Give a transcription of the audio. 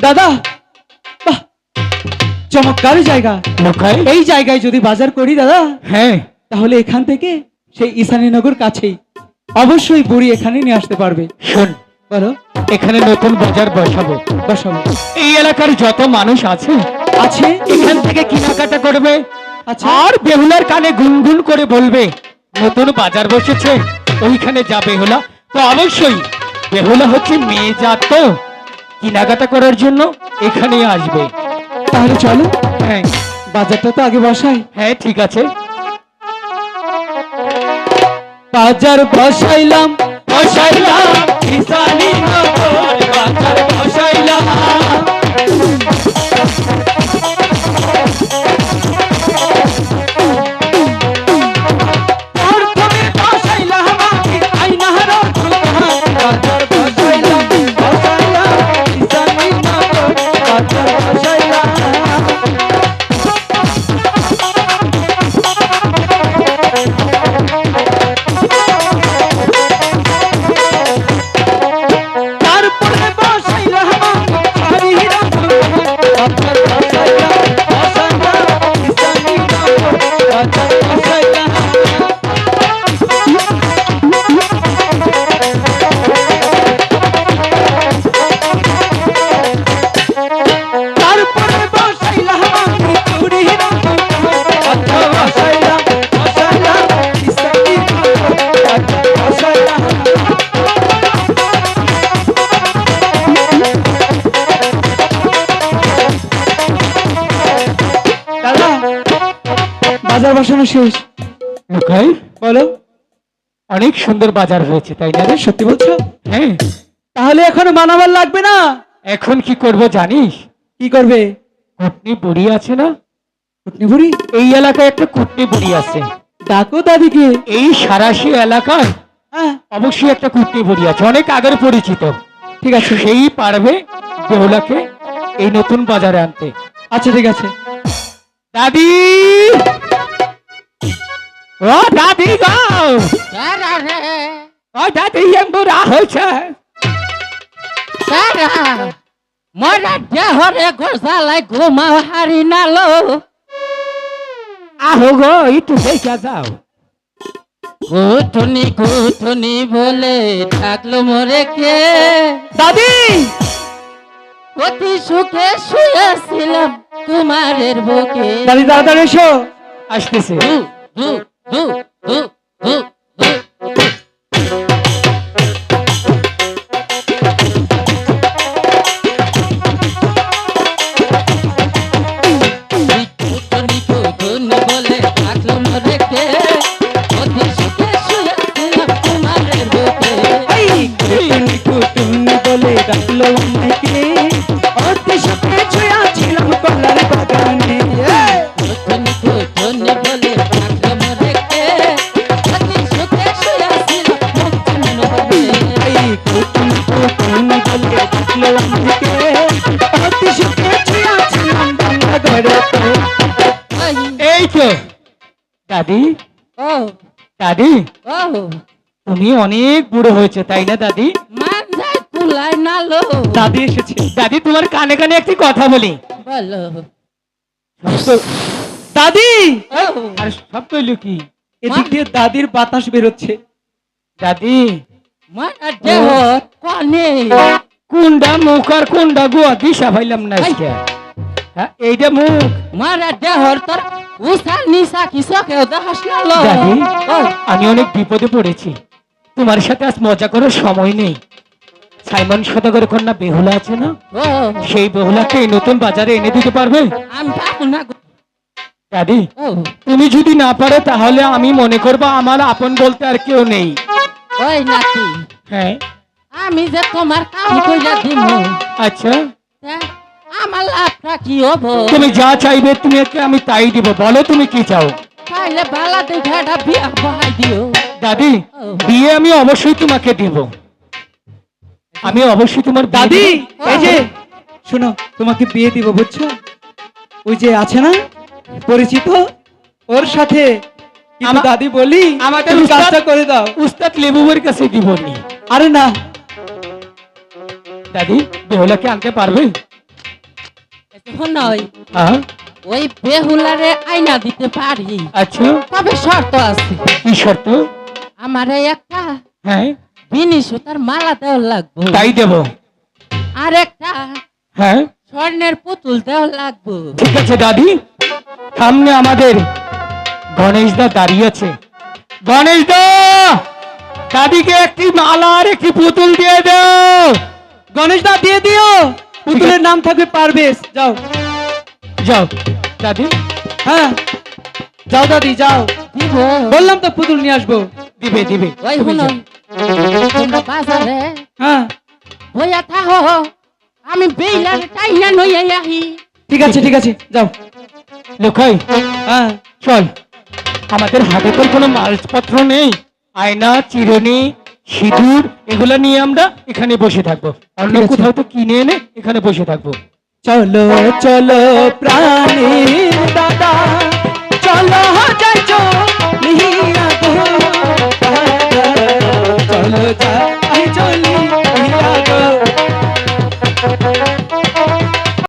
দাদা বাহ চমৎকার জায়গা। লোকাই এই জায়গায় যদি বাজার করি দাদা হ্যাঁ। তাহলে এখান থেকে সেই ঈশানীনগর কাছেই অবশ্যই বুড়ি এখানে নিয়ে আসতে পারবে। শোন বলো। এখানে নতুন বাজার বসাবো। বসাবো। এই এলাকার যত মানুষ আছে আছে? এখান থেকে কেনাকাটা করবে। আচ্ছা। আর বেহুলার কানে গুনগুন করে বলবে নতুন বাজার বসেছে ওইখানে যা বেহুলা। তো অবশ্যই বেহুলা হচ্ছে মেয়ে জাত তো। কেনাকাটা করার জন্য এখানে আসবে। তাহলে চলো। হ্যাঁ। বাজারটা তো আগে বসাই। হ্যাঁ ঠিক আছে। বাজার বসাইলাম। বসাইলাম ঈশানীনগর ঈশানীনগর বাজার বসানো শেষ। লোকাই বলো। অনেক সুন্দর বাজার হয়েছে তাই না রে? সত্যি বলছো? হ্যাঁ। তাহলে এখন মানাবার লাগবে না? এখন কি করব জানিস? কি করবে? কুটনি বুড়ি আছে না? কুটনি বুড়ি? এই এলাকায় একটা কুটনি বুড়ি আছে। ডাকো দাদিকে। এই সারাশি এলাকায় হ্যাঁ। অবশ্যই একটা কুটনি বুড়ি আছে অনেক আগের পরিচিত। ঠিক আছে। সেই পারবে বেহুলাকে এই নতুন বাজারে আনতে। আচ্ছা ঠিক আছে। দাদি! ও দাদি গো। ও দাদি এম্বুরা হয়েছে। মরা দেহরে গোসালাই ঘুমাও হারি নালো। আহো গো একটু দেখে যাও। কুটুনি কুটুনি বলে থাকল মরে কে? দাদি! অতি সুখে শুয়েছিলাম কুমারের বুকে। দাদি তাড়াতাড়ি এসো। আসতেছে। ধু, ধু, Ooh, ooh, ooh, ooh. দাদি? ও। দাদি? ও। তুমি অনেক বুড়ো হয়েছে তাই না দাদি? মাথায় দাদি এসেছে। দাদি তোমার কানে কানে একটি কথা বলি। বলো। দাদি! আর সব কইলো কি? এদিক দিয়ে দাদির বাতাস বেরোচ্ছে। দাদি। মারা দেহ কনে। কোনটা মুখ আর কোনটা গোয়া দিশা পাইলাম না আজকে। এইটা মুখ। মারা দেহর তোর উষা নিশা কিসা কেউ দেখাস নালো দাদি আমি অনেক বিপদে পড়েছি। তোমার সাথে আজ মজা করার সময় নেই। সাইমন সদাগর কন্যা বেহুলা আছে না? সেই বেহুলাকে নতুন বাজারে এনে দিতে পারবে? আমি না দাদি তুমি যদি না পারো তাহলে আমি মনে করব আমার আপন বলতে আর কেউ নেই। ওই নাতি হ্যাঁ। আমি যে তোমার কাম আচ্ছা। কি হব? তুমি যা চাইবে তুমি আমি তাই দিব। বলো তুমি কি চাও? তাইলে বালা দেখে একটা বিয়া বহাই দিও। দাদি বিয়ে আমি অবশ্যই তোমাকে দিব। আমি অবশ্যই তোমার বিয়ে দাদি দিব। এই যে শোনো তোমাকে বিয়ে দিব বুঝছ? ওই যে আছে না? পরিচিত? ওর সাথে কিন্তু আমা- দাদি বলি আমাদের তুমি উস্তাদ- কাজটা করে দাও। উস্তাদ লেবুবের কাছে দিবনি। আরে না। দাদি বেহুলাকে আনতে পারবে? হ্যাঁ ওই বেহুলারে আয়না দিতে পারি। আচ্ছা। তবে শর্ত আছে। কি শর্ত? আমারে একটা হ্যাঁ। বিনি সুতার মালা দেওয়া লাগবো। তাই দেব। আর একটা হ্যাঁ। স্বর্ণের পুতুল দেওয়া লাগবো। ঠিক আছে দাদি। সামনে আমাদের গণেশ দা দাঁড়িয়ে আছে। গণেশ দা! দাদিকে একটি মালা আর একটি পুতুল দিয়ে দাও। গণেশ দা দিয়ে দিও। পুতুলের নাম থাকবে পারবেশ যাও। যাও। দাদি? হ্যাঁ। যাও দাদি যাও। বললাম তো পুতুল নিয়ে আসব। দিবে দিবে। ওই। শুনই তোমরা বাজারে হ্যাঁ। বইয়া থাকো আমি বেইলার টাইনা নইয়া আহি। ঠিক আছে ঠিক আছে। যাও। লোকাই হ্যাঁ। চল। আমাদের হাতে তো কোনো মালপত্র নেই। আয়না চিরুনি সিঁদুর এগুলা নিয়ে আমরা এখানে বসে থাকব। অন্য কোথাও তো কিনে এনে এখানে বসে থাকব। চলো চলো প্রাণী